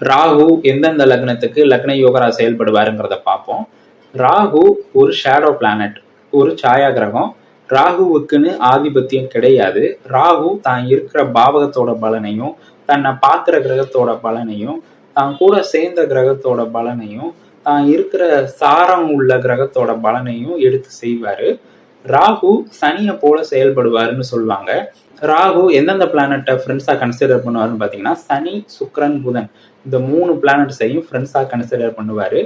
ராகு எந்தெந்த லக்னத்துக்கு லக்ன யோகரா செயல்படுவாருங்கிறத பார்ப்போம். ராகு ஒரு ஷேடோ பிளானட் ஒரு சாயா கிரகம் ராகுவுக்குன்னு ஆதிபத்தியம் கிடையாது. ராகு தான் இருக்கிற பாவகத்தோட பலனையும் தன்னை பார்க்குற கிரகத்தோட பலனையும் தான் கூட சேர்ந்த கிரகத்தோட பலனையும் தான் இருக்கிற சாரம் உள்ள கிரகத்தோட பலனையும் எடுத்து செய்வாரு. ராகு சனியை போல செயல்படுவாருன்னு சொல்லுவாங்க. ராகு எந்தெந்த பிளானட்டை ஃப்ரெண்ட்ஸாக கன்சிடர் பண்ணுவாருன்னு பார்த்தீங்கன்னா சனி சுக்ரன் புதன். இந்த மூணு பிளானட்ஸையும் ஃப்ரெண்ட்ஸாக கன்சிடர் பண்ணுவார்.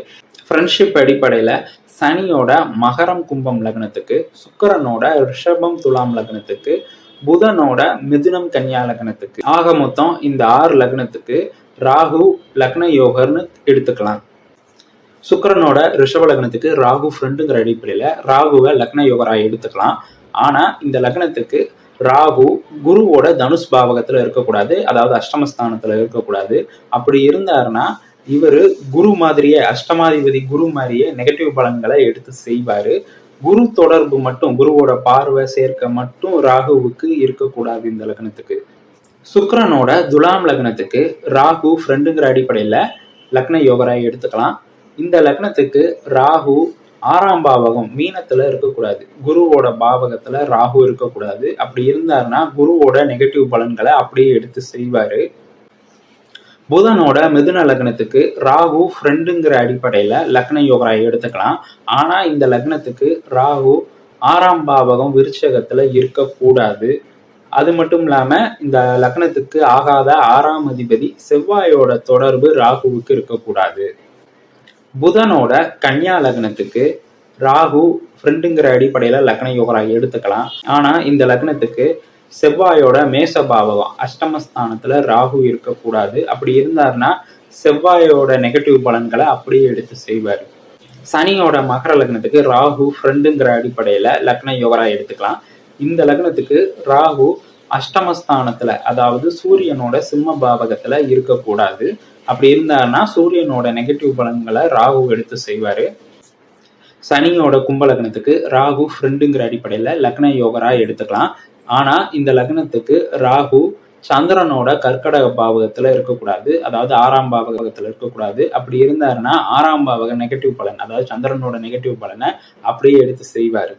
ஃப்ரெண்ட்ஷிப் அடிப்படையில் சனியோட மகரம் கும்பம் லக்னத்துக்கு சுக்கரனோட ரிஷபம் துலாம் லக்னத்துக்கு புதனோட மிதுனம் கன்னியா லக்னத்துக்கு. ஆக மொத்தம் இந்த ஆறு லக்னத்துக்கு ராகு லக்ன யோகர்னு எடுத்துக்கலாம். சுக்கரனோட ரிஷப லக்னத்துக்கு ராகு ஃப்ரெண்டுங்கிற அடிப்படையில் ராகுவை லக்ன யோகராக எடுத்துக்கலாம். ஆனால் இந்த லக்னத்துக்கு ராகு குருவோட தனுஷ் பாவகத்தில் இருக்கக்கூடாது அதாவது அஷ்டமஸ்தானத்தில் இருக்கக்கூடாது. அப்படி இருந்தாருன்னா இவர் குரு மாதிரியே அஷ்டமாதிபதி குரு மாதிரியே நெகட்டிவ் பலன்களை எடுத்து செய்வார். குரு தொடர்பு மட்டும் குருவோட பார்வை சேர்க்க மட்டும் ராகுவுக்கு இருக்கக்கூடாது இந்த லக்னத்துக்கு. சுக்கரனோட துலாம் லக்னத்துக்கு ராகு ஃப்ரெண்டுங்கிற அடிப்படையில் லக்ன யோகராய் எடுத்துக்கலாம். இந்த லக்னத்துக்கு ராகு ஆறாம் பாவகம் மீனத்துல இருக்கக்கூடாது. குருவோட பாவகத்துல ராகு இருக்கக்கூடாது. அப்படி இருந்தாருன்னா குருவோட நெகட்டிவ் பலன்களை அப்படியே எடுத்து செய்வாரு. புதனோட மிதுன லக்னத்துக்கு ராகு ஃப்ரெண்டுங்கிற அடிப்படையில லக்ன யோகராய் எடுத்துக்கலாம். ஆனா இந்த லக்னத்துக்கு ராகு ஆறாம் பாவகம் விருச்சகத்துல இருக்கக்கூடாது. அது மட்டும் இல்லாம இந்த லக்னத்துக்கு ஆகாத ஆறாம் அதிபதி செவ்வாயோட தொடர்பு ராகுவுக்கு இருக்கக்கூடாது. புதனோட கன்னியா லக்னத்துக்கு ராகு ஃப்ரெண்டுங்கிற அடிப்படையில் லக்ன யோகராக எடுத்துக்கலாம். ஆனால் இந்த லக்னத்துக்கு செவ்வாயோட மேசபாவம் அஷ்டமஸ்தானத்தில் ராகு இருக்கக்கூடாது. அப்படி இருந்தாருன்னா செவ்வாயோட நெகட்டிவ் பலன்களை அப்படியே எடுத்து செய்வார். சனியோட மகர லக்னத்துக்கு ராகு ஃப்ரெண்டுங்கிற அடிப்படையில் லக்ன யோகரா எடுத்துக்கலாம். இந்த லக்னத்துக்கு ராகு அஷ்டமஸ்தானத்துல அதாவது சூரியனோட சிம்ம பாவகத்துல இருக்கக்கூடாது. அப்படி இருந்தாருன்னா சூரியனோட நெகட்டிவ் பலன்களை ராகு எடுத்து செய்வாரு. சனியோட கும்ப லக்னத்துக்கு ராகு ஃப்ரெண்டுங்கிற அடிப்படையில் லக்ன யோகரா எடுத்துக்கலாம். ஆனா இந்த லக்னத்துக்கு ராகு சந்திரனோட கற்கடக பாவகத்துல இருக்கக்கூடாது. அதாவது ஆறாம் பாவகத்துல இருக்கக்கூடாது. அப்படி இருந்தாருன்னா ஆறாம் பாவக நெகட்டிவ் பலன் அதாவது சந்திரனோட நெகட்டிவ் பலனை அப்படியே எடுத்து செய்வாரு.